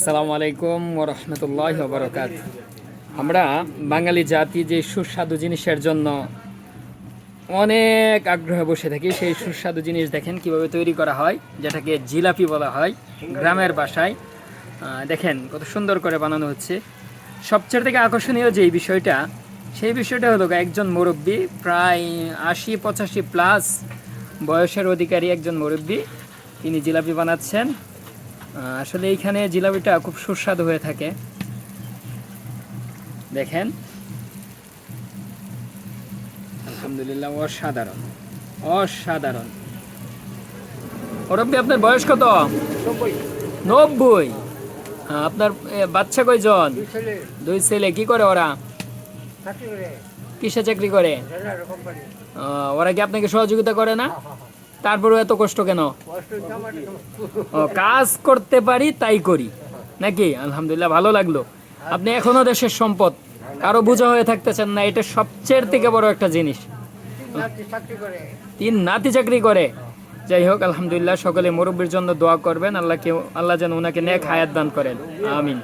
আসসালামু আলাইকুম ওরহমতুল্লাহ বরকাত আমরা বাঙালি জাতি যে সুস্বাদু জিনিসের জন্য অনেক আগ্রহে বসে থাকি, সেই সুস্বাদু জিনিস দেখেন কীভাবে তৈরি করা হয়, যেটাকে জিলাপি বলা হয় গ্রামের বাসায়। দেখেন কত সুন্দর করে বানানো হচ্ছে। সবচেয়ে থেকে আকর্ষণীয় যে বিষয়টা, সেই বিষয়টা হলো একজন মুরব্বী, প্রায় আশি পঁচাশি প্লাস বয়সের অধিকারী একজন মুরব্বী, তিনি জিলাপি বানাচ্ছেন। আসলে এইখানে জিলাপিটা খুব সুস্বাদু হয়ে থাকে। দেখেন। আলহামদুলিল্লাহ অসাধারণ। অসাধারণ। মুরব্বী আপনার বয়স কত? নব্বই। হ্যাঁ, আপনার বাচ্চা কয়জন? দুই ছেলে। কি করে ওরা? কিসে চাকরি করে? ওরা কি আপনাকে সহযোগিতা করে না? তারপরেও এত কষ্ট কেন? কাজ করতে পারি, তাই করি। নাকি? আলহামদুলিল্লাহ, ভালো লাগল। আপনি এখনও দেশের সম্পদ। কারও বোঝা হয়ে থাকতেছেন না, এটা সবচেয়ে থেকে বড় একটা জিনিস। তিন নাতি চাকরি করে। যাই হোক, আলহামদুলিল্লাহ, সকলে মুরব্বীর জন্য দোয়া করবেন। আল্লাহকে, আল্লাহ যেন ওনাকে নেক হায়াত দান করেন। আমিন।